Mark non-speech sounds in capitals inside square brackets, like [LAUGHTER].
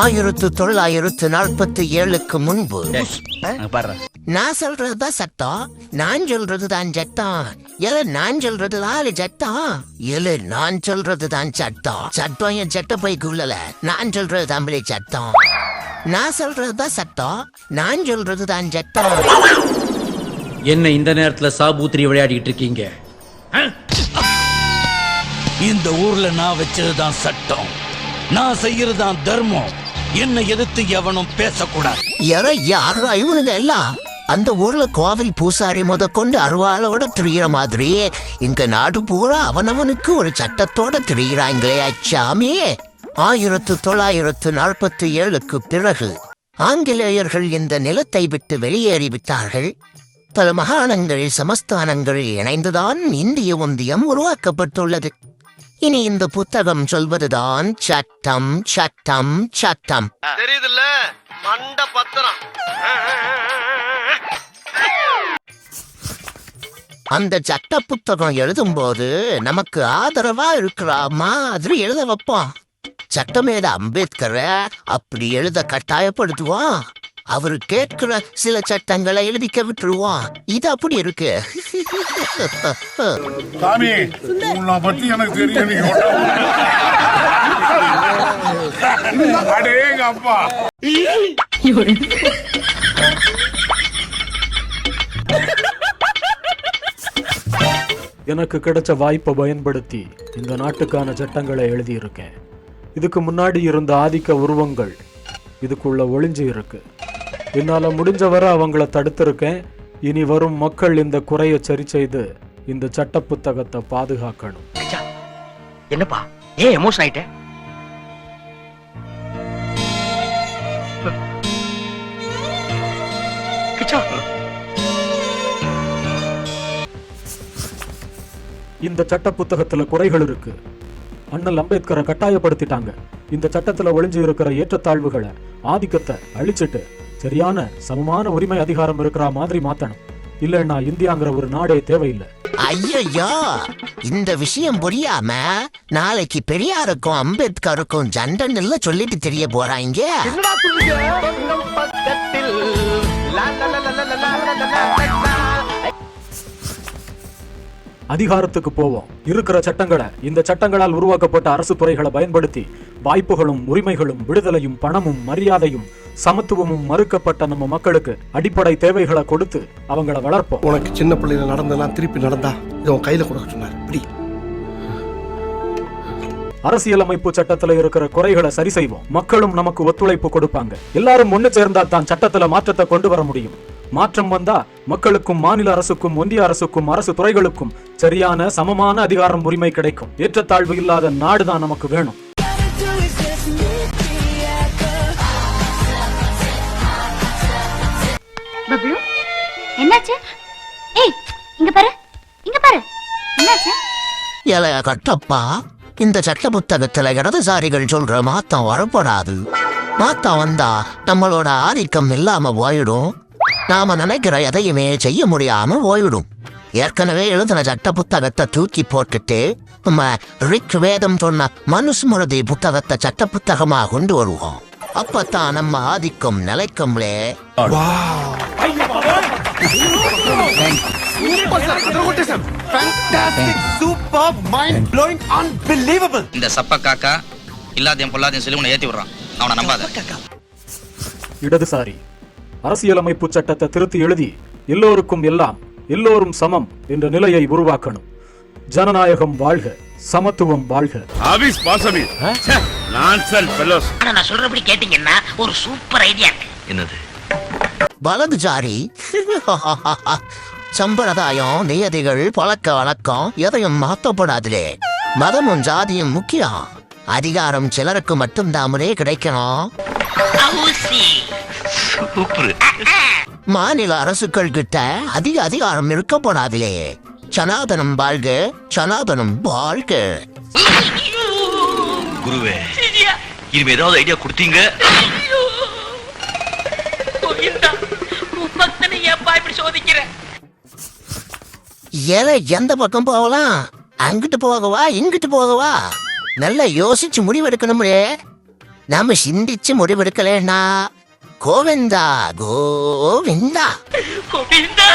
ஆயிரத்து தொள்ளாயிரத்து நாற்பத்தி ஏழுக்கு முன்பு. நான் சொல்றதுதான் சட்டம். நான் சொல்றது தான் சட்டம். இல்ல நான் சொல்றது தான் சட்டம். இல்ல நான் சொல்றது தான் சட்டம். சட்டம் என் சட்ட பைக்குள்ளல நான் சொல்றது தமிழை சட்டம். நான் சொல்றதுதான் சட்டம். நான் சொல்றது தான் சட்டம். என்ன இந்த நேரத்துல சாபூத்திரி விளையாடிட்டு இருக்கீங்க? இந்த ஊர்ல நான் வச்சதுதான் சட்டம். நான் செய்யறதுதான் தர்மம். என்னை எதிர்த்து எவனும் பேசக்கூடாது. யாரோ யாரா இவனுங்க எல்லாம்? அந்த ஊர்ல கோவில் பூசாரி முத கொண்டு அருவாளோட திரியிற மாதிரி இங்க நாடு பூரா அவனவனுக்கு ஒரு சட்டத்தோட திரியிறாங்களே அச்சாமி. ஆயிரத்து தொள்ளாயிரத்து நாற்பத்தி ஏழுக்கு பிறகு ஆங்கிலேயர்கள் இந்த நிலத்தை விட்டு வெளியேறிவிட்டார்கள் பல மகாணங்களில் சமஸ்தானங்கள் இணைந்துதான் இந்திய ஒன்றியம் உருவாக்கப்பட்டுள்ளது. இனி இந்த புத்தகம் சொல்வதுதான் சட்டம் சட்டம் சட்டம். தெரியுதுல்ல? மண்ட பத்திரம். அந்த சட்ட புத்தகம் எழுதும்போது நமக்கு ஆதரவா இருக்கிற மாதிரி எழுத வைப்போம். சட்டமேத அம்பேத்கரை அப்படி எழுத கட்டாயப்படுத்துவோம். அவரு கேட்கிற சில சட்டங்களை எழுதிக்க விட்டுருவோம் இது அப்படி இருக்கு. சாமி உன்னை பத்தி எனக்கு தெரியும் அடேங்க அப்பா. எனக்கு கிடைச்ச வாய்ப்பை பயன்படுத்தி இந்த நாட்டுக்கான சட்டங்களை எழுதியிருக்கேன். இதுக்கு முன்னாடி இருந்த ஆதிக்க உருவங்கள் இதுக்குள்ள ஒளிஞ்சு இருக்கு. என்னால முடிஞ்ச வரை அவங்கள தடுத்திருக்கேன். இனி வரும் மக்கள் இந்த குறையை சரி செய்து இந்த சட்ட புத்தகத்தை பாதுகாக்கணும். என்னப்பா? ஏன் எமோஷன் ஆயிட்ட? இந்த சட்ட புத்தகத்துல குறைகள் இருக்கு. அண்ணல் அம்பேத்கரை கட்டாயப்படுத்திட்டாங்க. இந்த சட்டத்துல ஒளிஞ்சு இருக்கிற ஏற்றத்தாழ்வுகளை ஆதிக்கத்தை அழிச்சிட்டு சரியான சமமான உரிமை அதிகாரம் இருக்கிற மாதிரி மாத்தணும். இல்லைன்னா இந்தியாங்கிற ஒரு நாடே தேவையில்லை. ஐயோ இந்த விஷயம் புரியாம நாளைக்கு பெரியாருக்கும் அம்பேத்கருக்கும் ஜண்டன் இல்ல சொல்லிட்டு தெரிய போறாங்க அதிகாரத்துக்கு போவோம். இருக்கிற சட்டங்களை இந்த சட்டங்களால் உருவாக்கப்பட்ட அரசு துறைகளை பயன்படுத்தி வாய்ப்புகளும் உரிமைகளும் விடுதலையும் பணமும் மரியாதையும் சமத்துவமும் மறுக்கப்பட்ட நம்ம மக்களுக்கு அடிப்படை தேவைகளை கொடுத்து அவங்கள வளர்ப்போம். உனக்கு சின்ன பிள்ளையில நடந்தெல்லாம் திருப்பி நடந்தா இதை உன் கையில கொடுக்க சொன்னார். இப்படி அரசியலமைப்பு சட்டத்துல இருக்கிற குறைகளை சரி செய்வோம். மக்களும் நமக்கு ஒத்துழைப்பு கொடுப்பாங்க. எல்லாரும் ஒண்ணு சேர்ந்தா தான் சட்டத்துல மாற்றத்தை கொண்டு வர முடியும். மாற்றம் வந்தா மக்களுக்கும் மாநில அரசுக்கும் ஒன்றிய அரசுக்கும் அரசு துறைகளுக்கும் சரியான சமமான அதிகாரம் உரிமை கிடைக்கும். ஏற்றத்தாழ்வு இல்லாத நாடுதான் நமக்கு வேணும். இங்க பாரு. இங்க பாரு. என்னாச்சு? இளைய கட்டப்பா. இந்த சட்ட புத்தகத்துல இடதுசாரிகள் சொல்ற மாத்தம் வரப்படாது. மாத்தம் வந்தா நம்மளோட ஆதிக்கம் இல்லாம போயிடும். நாம நினைக்கிற எதையுமே செய்ய முடியாம போயிடும். ஏற்கனவே எழுதின சட்ட புத்தகத்தை தூக்கி போட்டுட்டு நம்ம ரிக் வேதம் சொன்ன மனுஸ்மிருதி புத்தகத்தை சட்ட புத்தகமா கொண்டு வருவோம். அப்பத்தான் நம்ம ஆதிக்கம் நிலைக்கும்லே. சூப்பர் மைண்ட் ப்ளோயிங் அன்பிலீவபிள் இந்த சப்ப காக்கா இல்லாதையும் பொல்லாதையும் சொல்லி உன்னை ஏத்தி விடுறான். அவனை நம்பாத. இடதுசாரி அரசியலமைப்பு சட்டத்தை திருத்தி எழுதி எல்லோருக்கும் எல்லாம் எல்லோரும் சமம் என்ற நிலையை உருவாக்கணும். ஜனநாயகம் வாழ்க சமத்துவம் வாழ்க. ஆபீஸ் பாசமி. நான்சன் ஃபெலோஸ் ஆனா நான் சொல்றபடி கேட்டீங்கன்னா ஒரு சூப்பர் ஐடியா என்னது? வலதுசாரி [LAUGHS] சம்பிரதாயம் நியதிகள் பழக்க வழக்கம் எதையும் மாற்றப்படாதுலே மதமும் ஜாதியும் முக்கியம். அதிகாரம் சிலருக்கு மட்டும் தாமரே கிடைக்கணும் மாநில அரசுகள் கிட்ட அதிக அதிகாரம் இருக்கப்படாதுலே சனாதனம் வாழ்க சனாதனம் வாழ்க. குருவே இனிமே ஏதாவது ஐடியா கொடுத்தீங்க? எதை எந்த பக்கம் போகலாம்? அங்கிட்டு போகவா இங்கிட்டு போகவா? நல்லா யோசிச்சு முடிவெடுக்கணும்லே. நாம சிந்திச்சு முடிவெடுக்கலன்னா கோவிந்தா கோவிந்தா. கோவிந்தா